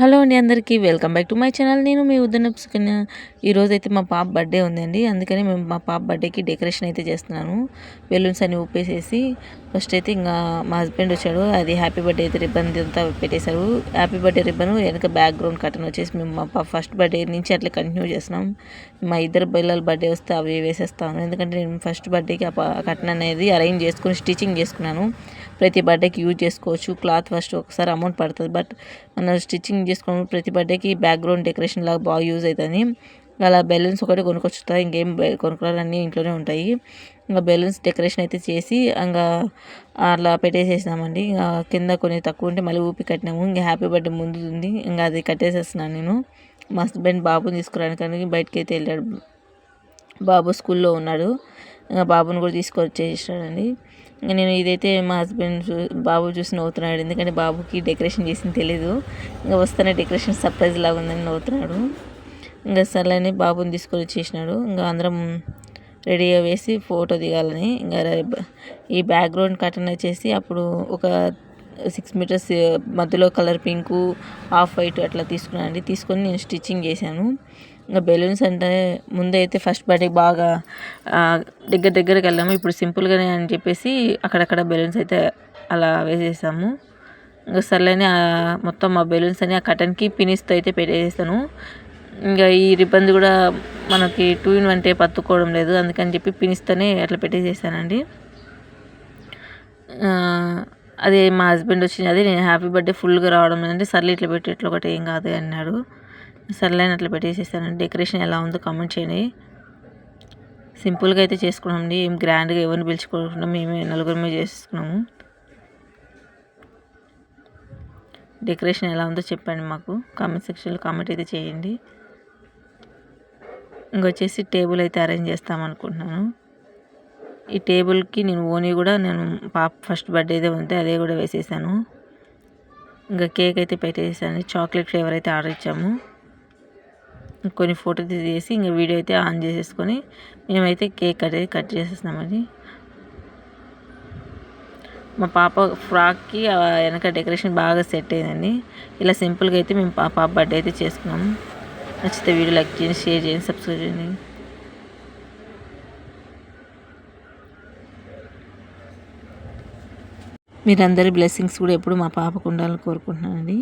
Hello అండి అందరికీ welcome back to my channel. నేను మీ ఉద్దన సుకన్య ఈరోజు అయితే మా పాప బర్త్డే ఉందండి. అందుకని మేము మా పాప బర్త్డేకి డెకరేషన్ అయితే చేస్తున్నాను. బెలూన్స్ అన్ని ఊపేసేసి ఫస్ట్ అయితే ఇంకా మా హస్బెండ్ వచ్చాడు. అది హ్యాపీ బర్త్డే అయితే రిబ్బన్ అంతా పెట్టేశారు. హ్యాపీ బర్త్డే రిబ్బన్ వెనక బ్యాక్గ్రౌండ్ కటన్ వచ్చేసి మేము మా పాప ఫస్ట్ బర్త్డే నుంచి అట్లా కంటిన్యూ చేస్తున్నాం. మా ఇద్దరు పిల్లల బర్త్డే వస్తే అవి వేసేస్తాను. ఎందుకంటే నేను ఫస్ట్ బర్త్డేకి ఆ కటన్ అనేది అరేంజ్ చేసుకుని స్టిచ్చింగ్ చేసుకున్నాను. ప్రతి బర్త్డేకి యూజ్ చేసుకోవచ్చు. క్లాత్ ఫస్ట్ ఒకసారి అమౌంట్ పడుతుంది. బట్ మనం స్టిచ్చింగ్ చేసుకోవడం ప్రతి బర్త్డేకి బ్యాక్గ్రౌండ్ డెకరేషన్ లాగా బాగా యూజ్ అవుతుంది. అలా బెలూన్స్ ఒకటి కొనుక్కొచ్చుతా ఇంకేం కొనుక్కోవాలన్నీ ఇంట్లోనే ఉంటాయి. ఇంకా బెలూన్స్ డెకరేషన్ అయితే చేసి ఇంకా అలా పెట్టేసేసినామండి. ఇంకా కింద కొన్ని తక్కువ ఉంటే మళ్ళీ ఊపి కట్టినాము. ఇంకా హ్యాపీ బర్త్డే ముందు ఉంది. ఇంకా అది కట్టేసేస్తున్నాను నేను. మా హస్బెండ్ బాబుని తీసుకురానికి బయటకి అయితే వెళ్ళాడు. బాబు స్కూల్లో ఉన్నాడు. ఇంకా బాబుని కూడా తీసుకొచ్చేసాడండి నేను ఇదైతే మా హస్బెండ్ చూ బాబు చూసి నవ్వుతున్నాడు. ఎందుకంటే బాబుకి డెకరేషన్ చేసింది తెలీదు. ఇంకా వస్తేనే డెకరేషన్ సర్ప్రైజ్ లాగా ఉందని నవ్వుతున్నాడు. ఇంకా సర్లేని బాబుని తీసుకొని వచ్చేసినాడు. ఇంకా అందరం రెడీగా వేసి ఫోటో దిగాలని. ఇంకా ఈ బ్యాక్గ్రౌండ్ కటన్ వచ్చేసి అప్పుడు ఒక సిక్స్ మీటర్స్ మధ్యలో కలర్ పింకు హాఫ్ వైట్ అట్లా తీసుకున్నాను తీసుకొని నేను స్టిచ్చింగ్ చేశాను. ఇంకా బెలూన్స్ అంటే ముందైతే ఫస్ట్ బర్త్డే బాగా దగ్గర దగ్గరకు వెళ్ళాము. ఇప్పుడు సింపుల్గానే అని చెప్పేసి అక్కడక్కడ బెలూన్స్ అయితే అలా వేసేసాము. ఇంకా సర్లేని మొత్తం ఆ బెలూన్స్ అని ఆ కటన్కి పినిస్తో అయితే పెట్టేసాను ఇంకా ఈ రిబ్బన్ కూడా మనకి టూ ఇన్ వన్ టేప్ అత్తుకోవడం లేదు. అందుకని చెప్పి పినిస్తోనే అట్లా పెట్టేసేసానండి అదే మా హస్బెండ్ వచ్చింది. అదే నేను హ్యాపీ బర్త్డే ఫుల్గా రావడం లేదంటే సర్లే ఇట్లా పెట్టి ఇట్లా ఒకటి ఏం కాదు అన్నాడు. సర్లేని అట్లా పెట్టేసేసానండి. డెకరేషన్ ఎలా ఉందో కామెంట్ చేయండి. సింపుల్గా అయితే చేసుకున్నామండి. ఏం గ్రాండ్గా ఎవరిని పిలుచుకోకుండా మేమే నలుగురమే చేసుకున్నాము. డెకరేషన్ ఎలా ఉందో చెప్పండి మాకు. కామెంట్ సెక్షన్లో కామెంట్ అయితే చేయండి. ఇంకొచ్చేసి టేబుల్ అయితే అరేంజ్ చేస్తామనుకుంటున్నాను. ఈ టేబుల్కి నేను ఓని కూడా నేను పాప ఫస్ట్ బర్త్డేదే ఉంటే అదే కూడా వేసేసాను. ఇంకా కేక్ అయితే పెట్టేసాను చాక్లెట్ ఫ్లేవర్ అయితే ఆర్డర్ ఇచ్చాము. కొన్ని ఫోటో తీసి ఇంకా వీడియో అయితే ఆన్ చేసేసుకొని మేమైతే కేక్ అనేది కట్ చేసేస్తున్నామండి మా పాప ఫ్రాక్కి వెనక డెకరేషన్ బాగా సెట్ అయిందండి. ఇలా సింపుల్గా అయితే మేము పాప బర్త్డే అయితే చేసుకున్నాము. నచ్చితే వీడియో లైక్ చేయండి షేర్ చేయండి సబ్స్క్రైబ్ చేయండి. మీరందరి బ్లెస్సింగ్స్ కూడా ఎప్పుడు మా పాపకు ఉండాలని కోరుకుంటున్నానండి.